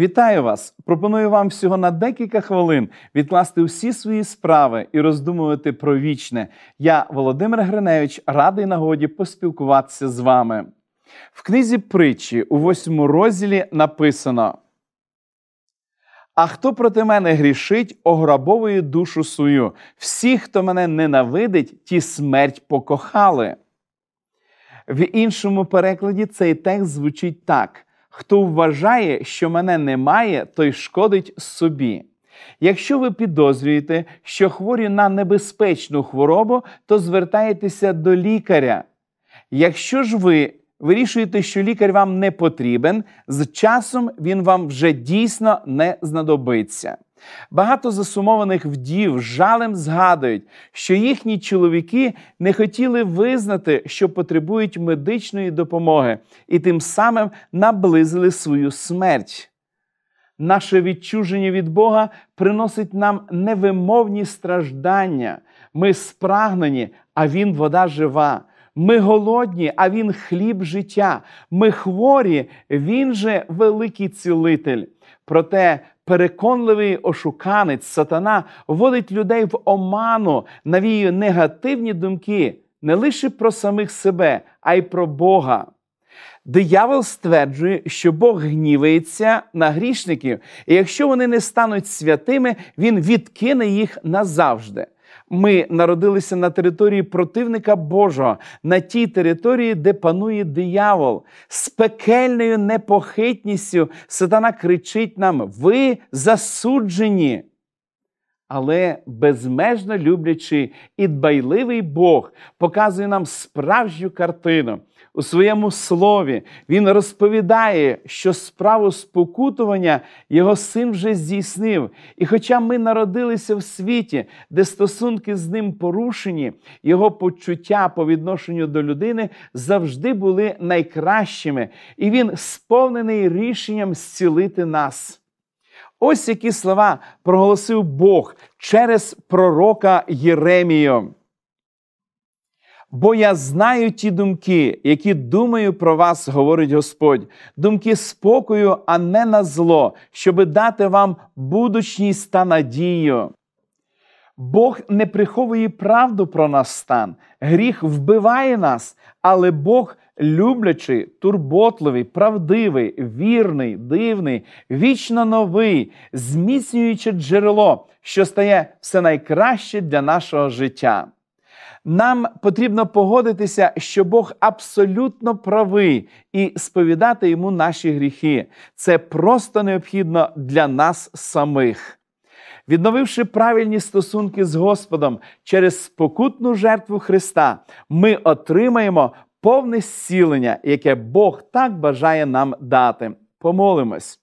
Вітаю вас! Пропоную вам всього на декілька хвилин відкласти усі свої справи і роздумувати про вічне. Я, Володимир Гриневич, радий нагоді поспілкуватися з вами. В книзі притчі у восьмому розділі написано: А хто проти мене грішить, ограбовує душу свою. Всі, хто мене ненавидить, ті смерть покохали. В іншому перекладі цей текст звучить так. Хто вважає, що мене немає, той шкодить собі. Якщо ви підозрюєте, що хворі на небезпечну хворобу, то звертаєтеся до лікаря. Якщо ж ви вирішуєте, що лікар вам не потрібен, з часом він вам вже дійсно не знадобиться. Багато засумованих вдів жалем згадують, що їхні чоловіки не хотіли визнати, що потребують медичної допомоги, і тим самим наблизили свою смерть. Наше відчуження від Бога приносить нам невимовні страждання. Ми спрагнені, а Він вода жива. Ми голодні, а Він хліб життя. Ми хворі, Він же великий цілитель. Проте переконливий ошуканець сатана вводить людей в оману, навіює негативні думки не лише про самих себе, а й про Бога. Диявол стверджує, що Бог гнівається на грішників, і якщо вони не стануть святими, він відкине їх назавжди. Ми народилися на території противника Божого, на тій території, де панує диявол. З пекельною непохитністю сатана кричить нам: ви засуджені. Але безмежно люблячий і дбайливий Бог показує нам справжню картину. У своєму слові він розповідає, що справу спокутування його син вже здійснив. І хоча ми народилися в світі, де стосунки з ним порушені, його почуття по відношенню до людини завжди були найкращими, і він сповнений рішенням зцілити нас. Ось які слова проголосив Бог через пророка Єремію. Бо я знаю ті думки, які думаю про вас, говорить Господь, думки спокою, а не на зло, щоби дати вам будучність та надію. Бог не приховує правду про нас стан, гріх вбиває нас, але Бог люблячий, турботливий, правдивий, вірний, дивний, вічно новий, зміцнюючи джерело, що стає все найкраще для нашого життя. Нам потрібно погодитися, що Бог абсолютно правий і сповідати йому наші гріхи. Це просто необхідно для нас самих. Відновивши правильні стосунки з Господом через спокутну жертву Христа, ми отримаємо повне зцілення, яке Бог так бажає нам дати. Помолимось.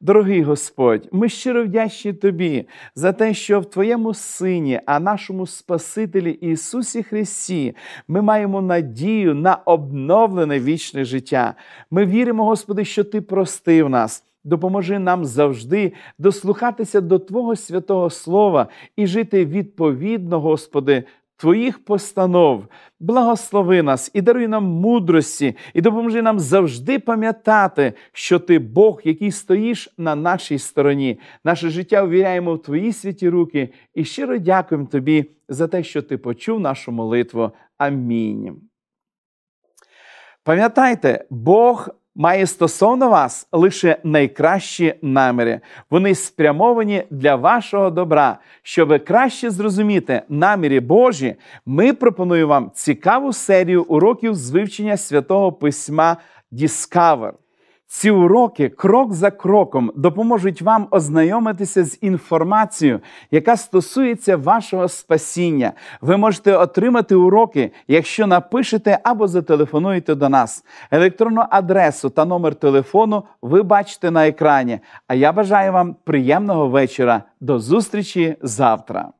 Дорогий Господь, ми щиро вдячні Тобі за те, що в Твоєму Сині, а нашому Спасителі Ісусі Христі, ми маємо надію на обновлене вічне життя. Ми віримо, Господи, що Ти простив нас. Допоможи нам завжди дослухатися до Твого святого Слова і жити відповідно, Господи, Твоїх постанов, благослови нас і даруй нам мудрості, і допоможи нам завжди пам'ятати, що ти Бог, який стоїш на нашій стороні. Наше життя увіряємо в Твої святі руки і щиро дякуємо Тобі за те, що Ти почув нашу молитву. Амінь. Пам'ятайте, Бог має стосовно вас лише найкращі наміри. Вони спрямовані для вашого добра. Щоб краще зрозуміти наміри Божі, ми пропонуємо вам цікаву серію уроків з вивчення святого письма Discover. Ці уроки крок за кроком допоможуть вам ознайомитися з інформацією, яка стосується вашого спасіння. Ви можете отримати уроки, якщо напишете або зателефонуєте до нас. Електронну адресу та номер телефону ви бачите на екрані. А я бажаю вам приємного вечора. До зустрічі завтра.